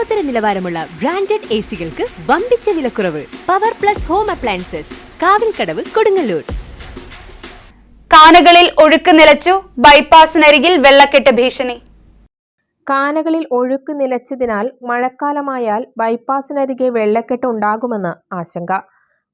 ലോകോത്തര നിലവാരമുള്ള branded A സികൾക്ക് വമ്പിച്ച വിലക്കുറവ്. Power plus home appliances Kavilkadavu Kodungallur. കാനകളിൽ ഒഴുക്ക് നിലച്ചു ബൈപ്പാസിനരികിൽ വെള്ളക്കെട്ട് ഭീഷണി. കാനകളിൽ ഒഴുക്ക് നിലച്ചതിനാൽ മഴക്കാലമായാൽ ബൈപ്പാസിനരികെ വെള്ളക്കെട്ട് ഉണ്ടാകുമെന്ന് ആശങ്ക.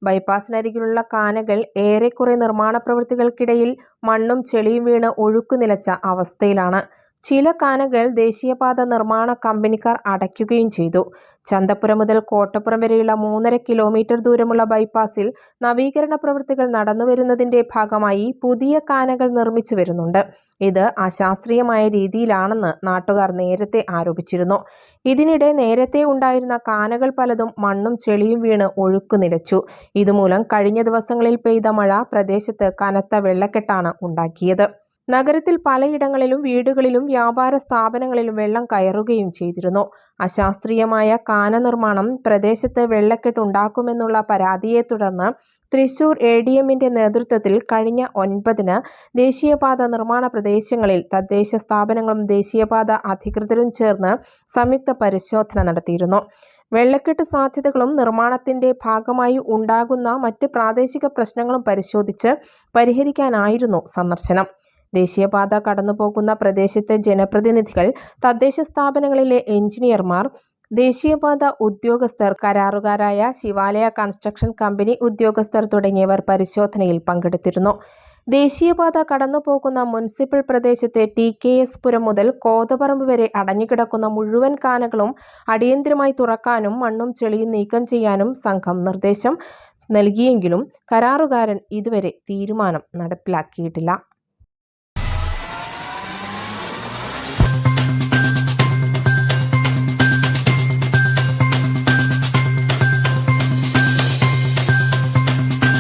ബൈപ്പാസിനരികിലുള്ള കാനകൾ ഏറെക്കുറെ നിർമ്മാണ പ്രവൃത്തികൾക്കിടയിൽ മണ്ണും ചെളിയും വീണ് ഒഴുക്ക് നിലച്ച അവസ്ഥയിലാണ്. ചില കാനകൾ ദേശീയപാത നിർമ്മാണ കമ്പനിക്കാർ അടയ്ക്കുകയും ചെയ്തു. ചന്തപ്പുരം മുതൽ കോട്ടപ്പുറം വരെയുള്ള മൂന്നര കിലോമീറ്റർ ദൂരമുള്ള ബൈപ്പാസിൽ നവീകരണ പ്രവൃത്തികൾ നടന്നുവരുന്നതിന്റെ ഭാഗമായി പുതിയ കാനകൾ നിർമ്മിച്ചു വരുന്നുണ്ട്. ഇത് അശാസ്ത്രീയമായ രീതിയിലാണെന്ന് നാട്ടുകാർ നേരത്തെ ആരോപിച്ചിരുന്നു. ഇതിനിടെ നേരത്തെ ഉണ്ടായിരുന്ന കാനകൾ പലതും മണ്ണും ചെളിയും വീണ് ഒഴുക്കു നിലച്ചു. ഇതുമൂലം കഴിഞ്ഞ ദിവസങ്ങളിൽ പെയ്ത മഴ പ്രദേശത്ത് കനത്ത വെള്ളക്കെട്ടാണ് ഉണ്ടാക്കിയത്. നഗരത്തിൽ പലയിടങ്ങളിലും വീടുകളിലും വ്യാപാര സ്ഥാപനങ്ങളിലും വെള്ളം കയറുകയും ചെയ്തിരുന്നു. അശാസ്ത്രീയമായ കാന നിർമ്മാണം പ്രദേശത്ത് വെള്ളക്കെട്ടുണ്ടാക്കുമെന്നുള്ള പരാതിയെ തുടർന്ന് തൃശൂർ എ ഡി എമ്മിന്റെ നേതൃത്വത്തിൽ കഴിഞ്ഞ ഒൻപതിന് ദേശീയപാത നിർമ്മാണ പ്രദേശങ്ങളിൽ തദ്ദേശ സ്ഥാപനങ്ങളും ദേശീയപാത അധികൃതരും ചേർന്ന് സംയുക്ത പരിശോധന നടത്തിയിരുന്നു. വെള്ളക്കെട്ട് സാധ്യതകളും നിർമ്മാണത്തിന്റെ ഭാഗമായി ഉണ്ടാകുന്ന മറ്റ് പ്രാദേശിക പ്രശ്നങ്ങളും പരിശോധിച്ച് പരിഹരിക്കാനായിരുന്നു സന്ദർശനം. ദേശീയപാത കടന്നുപോകുന്ന പ്രദേശത്തെ ജനപ്രതിനിധികൾ തദ്ദേശ സ്ഥാപനങ്ങളിലെ എഞ്ചിനീയർമാർ ദേശീയപാത ഉദ്യോഗസ്ഥർ കരാറുകാരായ ശിവാലയ കൺസ്ട്രക്ഷൻ കമ്പനി ഉദ്യോഗസ്ഥർ തുടങ്ങിയവർ പരിശോധനയിൽ പങ്കെടുത്തിരുന്നു. ദേശീയപാത കടന്നുപോകുന്ന മുനിസിപ്പൽ പ്രദേശത്തെ ടി കെ എസ് പുരം മുതൽ കോതപറമ്പ് വരെ അടഞ്ഞുകിടക്കുന്ന മുഴുവൻ കാനകളും അടിയന്തരമായി തുറക്കാനും മണ്ണും ചെളിയും നീക്കം ചെയ്യാനും സംഘം നിർദ്ദേശം നൽകിയെങ്കിലും കരാറുകാരൻ ഇതുവരെ തീരുമാനം നടപ്പിലാക്കിയിട്ടില്ല.